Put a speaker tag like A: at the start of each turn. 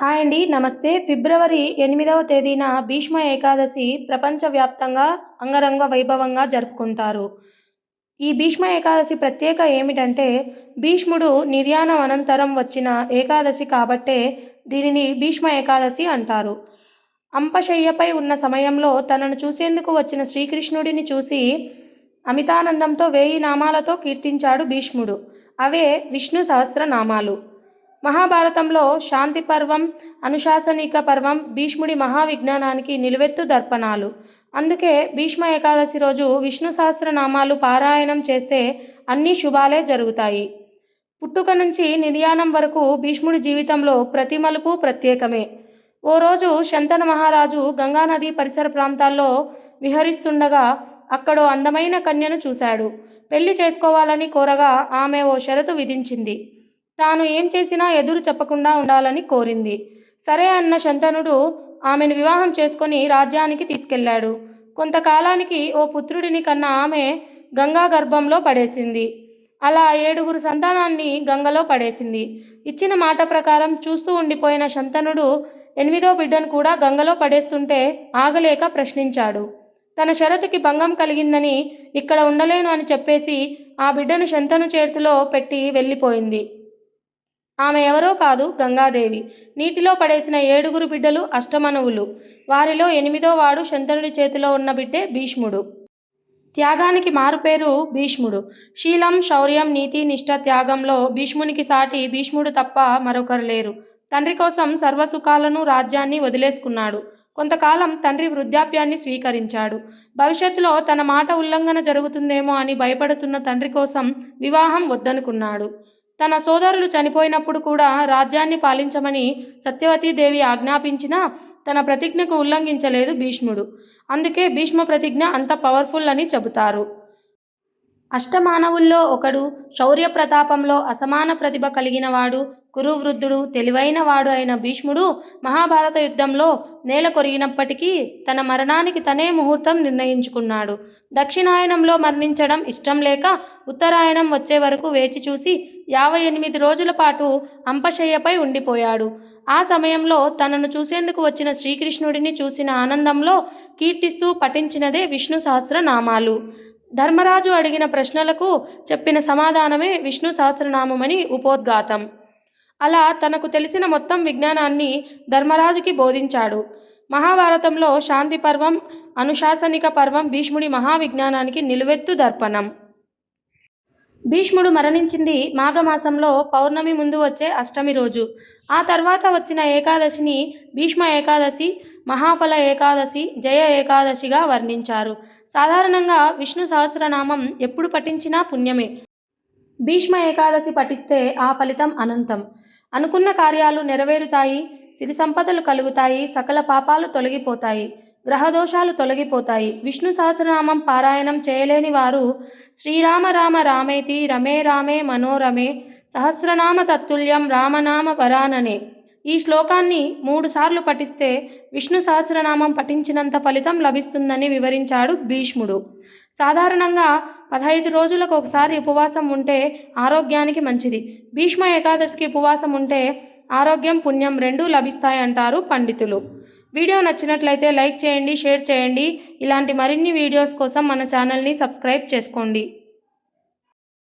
A: Hi అండి నమస్తే. ఫిబ్రవరి ఎనిమిదవ తేదీన భీష్మ ఏకాదశి ప్రపంచవ్యాప్తంగా అంగరంగ వైభవంగా జరుపుకుంటారు. ఈ భీష్మ ఏకాదశి ప్రత్యేక ఏమిటంటే భీష్ముడు నిర్యాణం అనంతరం వచ్చిన ఏకాదశి కాబట్టే దీనిని భీష్మ ఏకాదశి అంటారు. అంపశయ్యపై ఉన్న సమయంలో తనను చూసేందుకు వచ్చిన శ్రీకృష్ణుడిని చూసి అమితానందంతో వేయి నామాలతో కీర్తించాడు భీష్ముడు. అవే విష్ణు సహస్రనామాలు. మహాభారతంలో శాంతి పర్వం అనుశాసనిక పర్వం భీష్ముడి మహావిజ్ఞానానికి నిలువెత్తు దర్పణాలు. అందుకే భీష్మ ఏకాదశి రోజు విష్ణు సహస్రనామాలు పారాయణం చేస్తే అన్ని శుభాలే జరుగుతాయి. పుట్టుక నుంచి నిర్యాణం వరకు భీష్ముడి జీవితంలో ప్రతి మలుపు ప్రత్యేకమే. ఓ రోజు శంతన మహారాజు గంగానది పరిసర ప్రాంతాల్లో విహరిస్తుండగా అక్కడో అందమైన కన్యను చూశాడు. పెళ్ళి చేసుకోవాలని కోరగా ఆమె ఓ షరతు విధించింది. తాను ఏం చేసినా ఎదురు చెప్పకుండా ఉండాలని కోరింది. సరే అన్న శంతనుడు ఆమెను వివాహం చేసుకొని రాజ్యానికి తీసుకెళ్ళాడు. కొంతకాలానికి ఓ పుత్రుడిని కన్న ఆమె గంగా గర్భంలో పడేసింది. అలా ఏడుగురు సంతానాన్ని గంగలో పడేసింది. ఇచ్చిన మాట ప్రకారం చూస్తూ ఉండిపోయిన శంతనుడు ఎనిమిదో బిడ్డను కూడా గంగలో పడేస్తుంటే ఆగలేక ప్రశ్నించాడు. తన షరతుకి భంగం కలిగిందని ఇక్కడ ఉండలేను అని చెప్పేసి ఆ బిడ్డను శంతను చేతిలో పెట్టి వెళ్ళిపోయింది. ఆమె ఎవరో కాదు గంగాదేవి. నీటిలో పడేసిన ఏడుగురు బిడ్డలు అష్టమనువులు వారిలో ఎనిమిదో వాడు శంతనుడి చేతిలో ఉన్న బిడ్డే భీష్ముడు. త్యాగానికి మారుపేరు భీష్ముడు. శీలం శౌర్యం నీతి నిష్ఠ త్యాగంలో భీష్మునికి సాటి భీష్ముడు తప్ప మరొకరు లేరు. తండ్రి కోసం సర్వసుఖాలను రాజ్యాన్ని వదిలేసుకున్నాడు. కొంతకాలం తండ్రి వృద్ధాప్యాన్ని స్వీకరించాడు. భవిష్యత్తులో తన మాట ఉల్లంఘన జరుగుతుందేమో అని భయపడుతున్న తండ్రి కోసం వివాహం వద్దనుకున్నాడు. తన సోదరులు చనిపోయినప్పుడు కూడా రాజ్యాన్ని పాలించమని సత్యవతీదేవి ఆజ్ఞాపించినా తన ప్రతిజ్ఞకు ఉల్లంఘించలేదు భీష్ముడు. అందుకే భీష్మ ప్రతిజ్ఞ అంత పవర్ఫుల్ అని చెబుతారు. అష్టమానవుల్లో ఒకడు శౌర్య ప్రతాపంలో అసమాన ప్రతిభ కలిగినవాడు కురువృద్ధుడు తెలివైన వాడు అయిన భీష్ముడు మహాభారత యుద్ధంలో నేల కొరిగినప్పటికీ తన మరణానికి తనే ముహూర్తం నిర్ణయించుకున్నాడు. దక్షిణాయనంలో మరణించడం ఇష్టం లేక ఉత్తరాయణం వచ్చే వరకు వేచి చూసి యాభై ఎనిమిది రోజుల పాటు అంపశయ్యపై ఉండిపోయాడు. ఆ సమయంలో తనను చూసేందుకు వచ్చిన శ్రీకృష్ణుడిని చూసిన ఆనందంలో కీర్తిస్తూ పఠించినదే విష్ణు సహస్రనామాలు. ధర్మరాజు అడిగిన ప్రశ్నలకు చెప్పిన సమాధానమే విష్ణు సహస్రనామమని ఉపోద్ఘాతం. అలా తనకు తెలిసిన మొత్తం విజ్ఞానాన్ని ధర్మరాజుకి బోధించాడు. మహాభారతంలో శాంతి పర్వం అనుశాసనిక పర్వం భీష్ముడి మహావిజ్ఞానానికి నిలువెత్తు దర్పణం. భీష్ముడు మరణించింది మాఘమాసంలో పౌర్ణమి ముందు వచ్చే అష్టమి రోజు. ఆ తర్వాత వచ్చిన ఏకాదశిని భీష్మ ఏకాదశి మహాఫల ఏకాదశి జయ ఏకాదశిగా వర్ణించారు. సాధారణంగా విష్ణు సహస్రనామం ఎప్పుడు పఠించినా పుణ్యమే. భీష్మ ఏకాదశి పఠిస్తే ఆ ఫలితం అనంతం. అనుకున్న కార్యాలు నెరవేరుతాయి సిరి సంపదలు కలుగుతాయి సకల పాపాలు తొలగిపోతాయి. గ్రహదోషాలు తొలగిపోతాయి. విష్ణు సహస్రనామం పారాయణం చేయలేని వారు శ్రీరామ రామ రామేతి రమే రామే మనోరమే సహస్రనామ తత్తుల్యం రామనామ వరాననే. ఈ శ్లోకాన్ని మూడుసార్లు పఠిస్తే విష్ణు సహస్రనామం పఠించినంత ఫలితం లభిస్తుందని వివరించాడు భీష్ముడు. సాధారణంగా పదహైదు రోజులకు ఒకసారి ఉపవాసం ఉంటే ఆరోగ్యానికి మంచిది. భీష్మ ఏకాదశికి ఉపవాసం ఉంటే ఆరోగ్యం పుణ్యం రెండూ లభిస్తాయంటారు పండితులు. వీడియో నచ్చినట్లయితే లైక్ చేయండి షేర్ చేయండి. ఇలాంటి మరిన్ని వీడియోస్ కోసం మన ఛానల్ని సబ్స్క్రైబ్ చేసుకోండి.